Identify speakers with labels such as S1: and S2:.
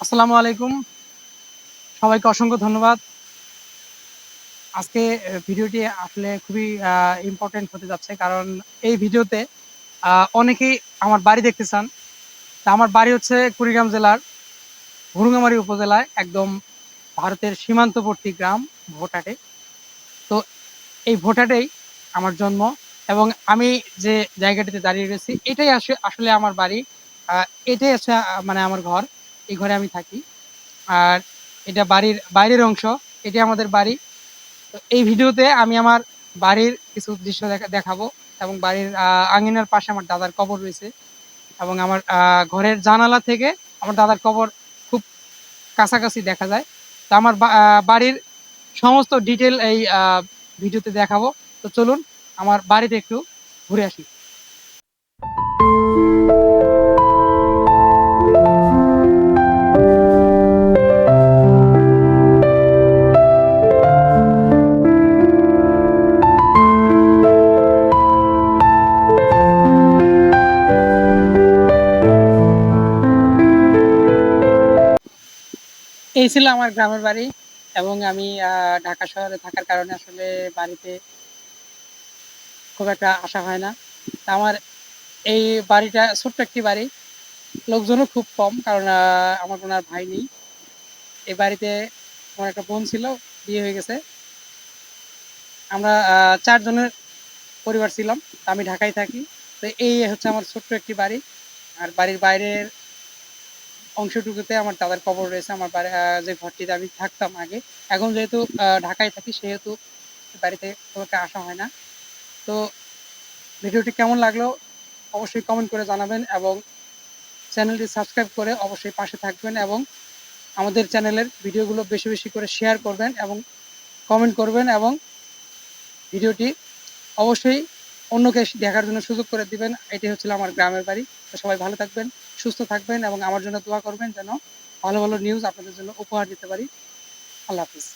S1: আসসালামু আলাইকুম। সবাইকে অসংখ্য ধন্যবাদ। আজকে ভিডিওটি আসলে খুবই ইম্পর্টেন্ট হতে যাচ্ছে কারণ এই ভিডিওতে অনেকেই আমার বাড়ি দেখতে চান। তা আমার বাড়ি হচ্ছে কুড়িগ্রাম জেলার ভুরুঙ্গামারি উপজেলায়, একদম ভারতের সীমান্তবর্তী গ্রাম ভোটাটে। তো এই ভোটাটেই আমার জন্ম এবং আমি যে জায়গাটিতে দাঁড়িয়ে রয়েছি, এটাই আসে- আসলে আমার বাড়ি। এটাই আছে মানে আমার ঘর। এই ঘরে আমি থাকি। আর এটা বাড়ির বাইরের অংশ এটি আমাদের বাড়ি। তো এই ভিডিওতে আমি আমার বাড়ির কিছু দৃশ্য দেখা- দেখাবো এবং বাড়ির আঙিনার পাশে আমার দাদার কবর রয়েছে এবং আমার ঘরের জানালা থেকে আমার দাদার কবর খুব কাছাকাছি দেখা যায়। তো আমার বাড়ির সমস্ত ডিটেল এই ভিডিওতে দেখাবো। তো চলুন, আমার বাড়িতে একটু ঘুরে আসি। এই ছিল আমার গ্রামের বাড়ি এবং আমি ঢাকা শহরে থাকার কারণে আসলে বাড়িতে খুব একটা আসা হয় না। আমার এই বাড়িটা ছোট্ট একটি বাড়ি, লোকজনও খুব কম কারণ আমার কোনো আর ভাই নেই। এই বাড়িতে আমার একটা বোন ছিল, বিয়ে হয়ে গেছে। আমরা চারজনের পরিবার ছিলাম আমি ঢাকায় থাকি। তো এই হচ্ছে আমার ছোট্ট একটি বাড়ি। আর বাড়ির বাইরের অংশটুকুতে আমার দাদার কবর রয়েছে, আমার বাড়ি যে ঘরটিতে আমি থাকতাম আগে। এখন যেহেতু ঢাকায় থাকি, সেহেতু বাড়িতে তোমাকে আসা হয় না। তো ভিডিওটি কেমন লাগল অবশ্যই কমেন্ট করে জানাবেন এবং চ্যানেলটি সাবস্ক্রাইব করে অবশ্যই পাশে থাকবেন এবং আমাদের চ্যানেলের ভিডিওগুলো বেশি বেশি করে শেয়ার করবেন এবং কমেন্ট করবেন এবং ভিডিওটি অবশ্যই অন্যকে দেখার জন্য সুযোগ করে দিবেন। এটি হচ্ছিল আমার গ্রামের বাড়ি। তো সবাই ভালো থাকবেন। সুস্থ থাকবেন এবং আমার জন্য দোয়া করবেন যেন ভালো ভালো নিউজ আপনাদের জন্য উপহার দিতে পারি। আল্লাহ হাফিজ।